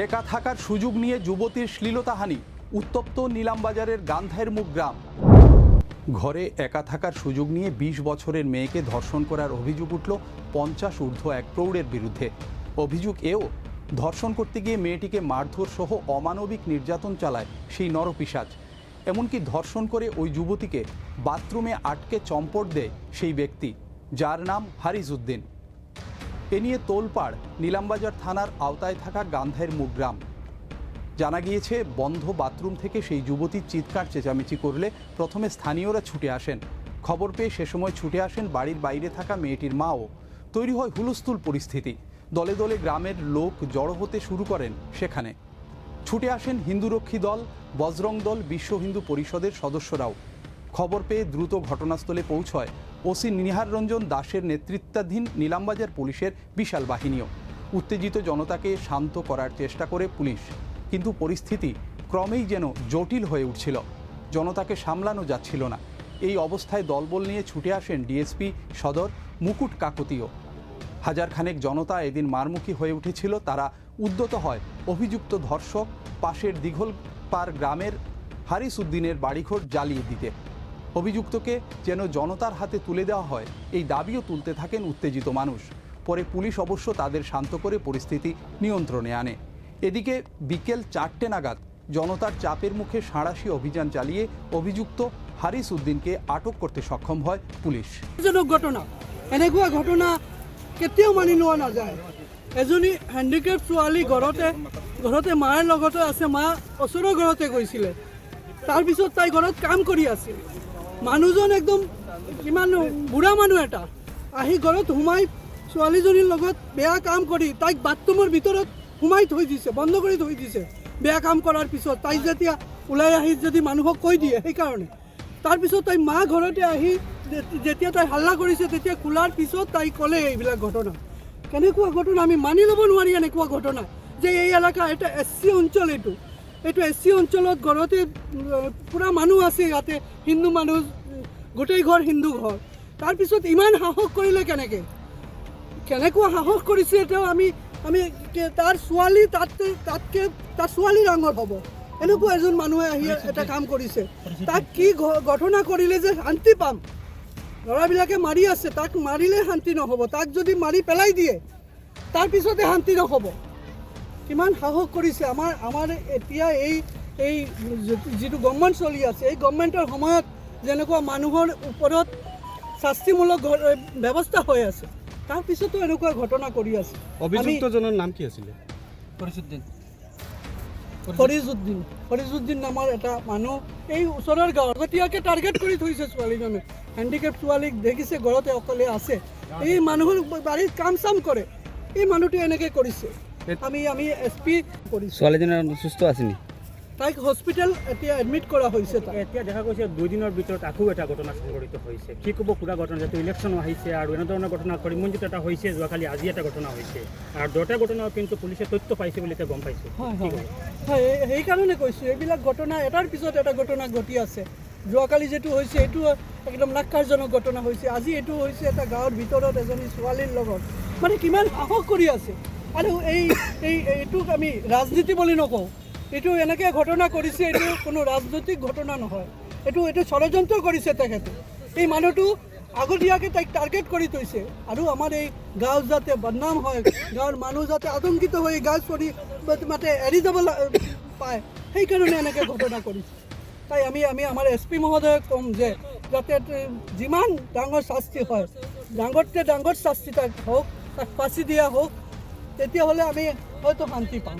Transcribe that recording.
একা থাকার সুযোগ নিয়ে যুবতীর শ্লীলতাহানি, উত্তপ্ত নিলামবাজারের গান্ধায়ের মুখ গ্রাম। ঘরে একা থাকার সুযোগ নিয়ে ২০ বছরের মেয়েকে ধর্ষণ করার অভিযোগ উঠল পঞ্চাশ ঊর্ধ্ব এক প্রৌঢ়ের বিরুদ্ধে। অভিযোগ এও, ধর্ষণ করতে গিয়ে মেয়েটিকে মারধর সহ অমানবিক নির্যাতন চালায় সেই নরপিসাজ এমনকি ধর্ষণ করে ওই যুবতীকে বাথরুমে আটকে চম্পট দেয় সেই ব্যক্তি, যার নাম হারিজ উদ্দিন। এ নিয়ে তোলপাড় নীলামবাজার থানার আওতায় থাকা গান্ধায়ের মুখ গ্রাম জানা গিয়েছে, বন্ধ বাথরুম থেকে সেই যুবতী চিৎকার চেঁচামেচি করলে প্রথমে স্থানীয়রা ছুটে আসেন। খবর পেয়ে সে সময় ছুটে আসেন বাড়ির বাইরে থাকা মেয়েটির মাও। তৈরি হয় হুলস্থুল পরিস্থিতি। দলে দলে গ্রামের লোক জড়ো হতে শুরু করেন সেখানে। ছুটে আসেন হিন্দুরক্ষী দল, বজরং দল, বিশ্ব হিন্দু পরিষদের সদস্যরাও। খবর পেয়ে দ্রুত ঘটনাস্থলে পৌঁছয় ওসি নিহার রঞ্জন দাসের নেতৃত্বাধীন নিলামবাজার পুলিশের বিশাল বাহিনীও। উত্তেজিত জনতাকে শান্ত করার চেষ্টা করে পুলিশ। কিন্তু পরিস্থিতি ক্রমেই যেন জটিল হয়ে উঠছিল। জনতাকে সামলানো যাচ্ছিল না। এই অবস্থায় দলবল নিয়ে ছুটে আসেন ডিএসপি সদর মুকুট কাকতীয়। হাজারখানেক জনতা এদিন মারমুখী হয়ে উঠেছিল। তারা উদ্যত হয় অভিযুক্ত ধর্ষক পাশের দিঘলপার গ্রামের হারিস উদ্দিনের বাড়িঘর জ্বালিয়ে দিতে। অভিযুক্তকে যেন জনতার হাতে তুলে দেওয়া হয়, এই দাবিও তুলতে থাকেন উত্তেজিত মানুষ। পরে পুলিশ অবশ্য তাদের শান্ত করে পরিস্থিতি নিয়ন্ত্রণে আনে। এদিকে বিকেল চারটে নাগাদ জনতার চাপের মুখে সাঁড়াশি অভিযান চালিয়ে অভিযুক্ত হারিস উদ্দিনকে আটক করতে সক্ষম হয় পুলিশ। ঘটনা। এনেকুৱা ঘটনা কেতিয়াও মানি লোৱা নাযায়। এজনী হেণ্ডিকেপ ছোৱালী ঘৰতে ঘৰতে মাৰ লগতে আছে, মা ওচৰৰ ঘৰতে গৈছিলে। তাৰপিছত তাই ঘৰত কাম কৰি আছিল মানুহজন একদম কিমান বুঢ়া মানুহ এটা। আহি ঘৰত সোমাই ছোৱালীজনীৰ লগত বেয়া কাম কৰি তাইক বাথৰুমৰ ভিতৰত সোমাই থৈ দিছে, বন্ধ কৰি থৈ দিছে। বেয়া কাম কৰাৰ পিছত তাই যেতিয়া ওলাই আহি যদি মানুহক কৈ দিয়ে সেইকাৰণে। তাৰপিছত তাই মা ঘৰতে আহি যেতিয়া তাই হাল্লা কৰিছে, তেতিয়া খোলাৰ পিছত তাই ক'লে এইবিলাক ঘটনা। কেনেকুৱা ঘটনা? আমি মানি ল'ব নোৱাৰি এনেকুৱা ঘটনা যে এই এলেকা এটা এছ চি অঞ্চল এইটো। এইটো এছ চি অঞ্চলত ঘৰতে পূৰা মানুহ আছে ইয়াতে হিন্দু মানুহ গোটেই ঘৰ হিন্দু ঘৰ। তাৰপিছত ইমান সাহস কৰিলে কেনেকৈ? কেনেকুৱা সাহস কৰিছে তেওঁ আমি আমি তাৰ ছোৱালী তাতকৈ তাতকৈ তাৰ ছোৱালী ডাঙৰ হ'ব। এনেকুৱা এজন মানুহে আহি এটা কাম কৰিছে। তাক কি ঘটনা কৰিলে যে শান্তি পাম? ল'ৰাবিলাকে মাৰি আছে তাক মাৰিলে শান্তি নহ'ব। তাক যদি মাৰি পেলাই দিয়ে তাৰপিছতে শান্তি নহ'ব। কিমান সাহস কৰিছে। আমাৰ আমাৰ এতিয়া এই এই যি- যিটো গভৰ্ণমেণ্ট চলি আছে এই গভৰ্ণমেণ্টৰ সময়ত যেনেকুৱা মানুহৰ ওপৰত শাস্তিমূলক ব্যৱস্থা হৈ আছে তাৰপিছতো এনেকুৱা ঘটনা কৰি আছে। অভিযুক্তজনৰ নাম কি আছিলে? ফৰিজুদ্দিন ফৰিজুদ্দিন নামৰ এটা মানুহ এই ওচৰৰ গাঁৱৰ গতিয়াকে টাৰ্গেট কৰি থৈছে ছোৱালীজনে। হেণ্ডিকেপ ছোৱালীক দেখিছে ঘৰতে অকলে আছে। এই মানুহৰ বাৰীত কাম চাম কৰে। এই মানুহটোৱে এনেকৈ কৰিছে। আমি আমি এছ পি কৰিছোঁ ছোৱালীজনৰ সুস্থ আছেনি তাইক হস্পিটেল এতিয়া এডমিট কৰা হৈছে এতিয়া দেখা গৈছে দুই দিনৰ ভিতৰত আকৌ এটা ঘটনা সংঘটিত হৈছে। কি ক'ব পুৰা ঘটনা যিহেতু ইলেকশ্যনো আহিছে আৰু এনেধৰণৰ ঘটনা কৰিমগঞ্জত এটা হৈছে যোৱাকালি আজি এটা ঘটনা হৈছে। আৰু দুটা ঘটনাও কিন্তু পুলিচে তথ্য পাইছে বুলি এতিয়া গম পাইছোঁ। হয় হয়। হয় এই- সেইকাৰণে কৈছোঁ এইবিলাক ঘটনা এটাৰ পিছত এটা ঘটনা ঘটি আছে। যোৱাকালি যিটো হৈছে এইটো একদম নাক্কাৰজনক ঘটনা হৈছে। আজি এইটো হৈছে এটা গাঁৱৰ ভিতৰত এজনী ছোৱালীৰ লগত। মানে কিমান সাহস কৰি আছে। আৰু এই এই, এইটোক আমি ৰাজনীতি বুলি নকওঁ, এইটো এনেকৈ ঘটনা কৰিছে, এইটো কোনো ৰাজনৈতিক ঘটনা নহয়। এইটো এইটো ষড়যন্ত্ৰ কৰিছে তেখেতে। এই মানুহটো আগতীয়াকৈ তাইক টাৰ্গেট কৰি থৈছে। আৰু আমাৰ এই গাঁও যাতে বদনাম হয়, গাঁৱৰ মানুহ যাতে আতংকিত হৈ গাঁও চৰি মাতে এৰি যাব পায়, সেইকাৰণে এনেকৈ ঘটনা কৰিছে। তাই আমি আমি আমাৰ এছ পি মহোদয়ক ক'ম যে, যাতে যিমান ডাঙৰ শাস্তি হয় ডাঙৰতকৈ ডাঙৰ শাস্তি তাক হওক, তাক ফাঁচি দিয়া হওক তেতিয়াহ'লে আমি হয়তো শান্তি পাম।